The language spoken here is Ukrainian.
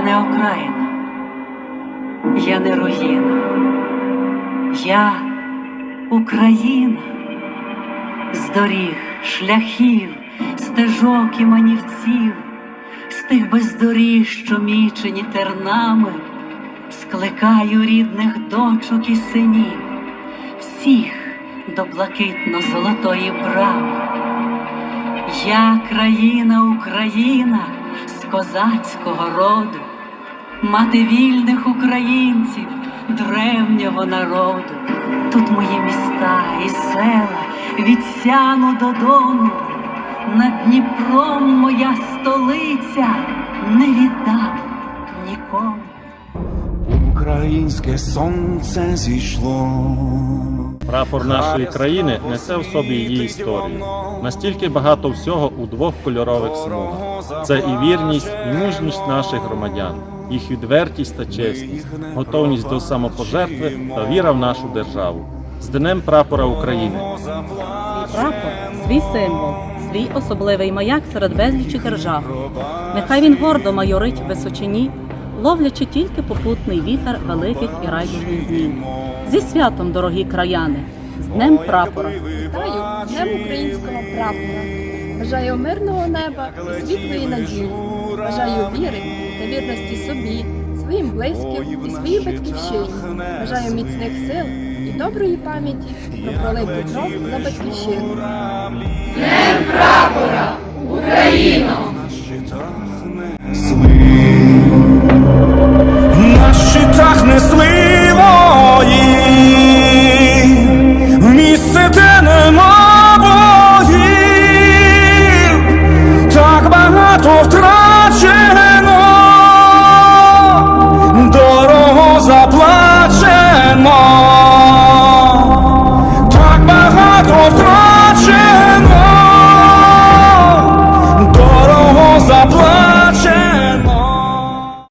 Я не окраїна, я не руїна, я Україна. З доріг, шляхів, стежок і манівців, з тих бездоріг, що мічені тернами, скликаю рідних дочок і синів, всіх до блакитно-золотої брами. Я країна Україна з козацького роду, мати вільних українців, древнього народу. Тут мої міста і села від сяну до дону, над Дніпром моя столиця не віддам нікому. Українське сонце зійшло. Прапор нашої країни несе в собі її історію. Настільки багато всього у двох кольорових смугах. Це і вірність, і мужність наших громадян, їх відвертість та чесність, готовність до самопожертви та віра в нашу державу. З Днем прапора України. Свій прапор, свій символ, свій особливий маяк серед безлічі держав. Нехай він гордо майорить в височині, ловлячи тільки попутний вітер великих і райдужних змін. Зі святом, дорогі краяни, з Днем прапора! Вітаю з Днем українського прапора. Бажаю мирного неба і світлої надії. Бажаю віри та вірності собі, своїм близьким і своїй батьківщині. Бажаю міцних сил і доброї пам'яті про пролиту кров за батьківщину. Щита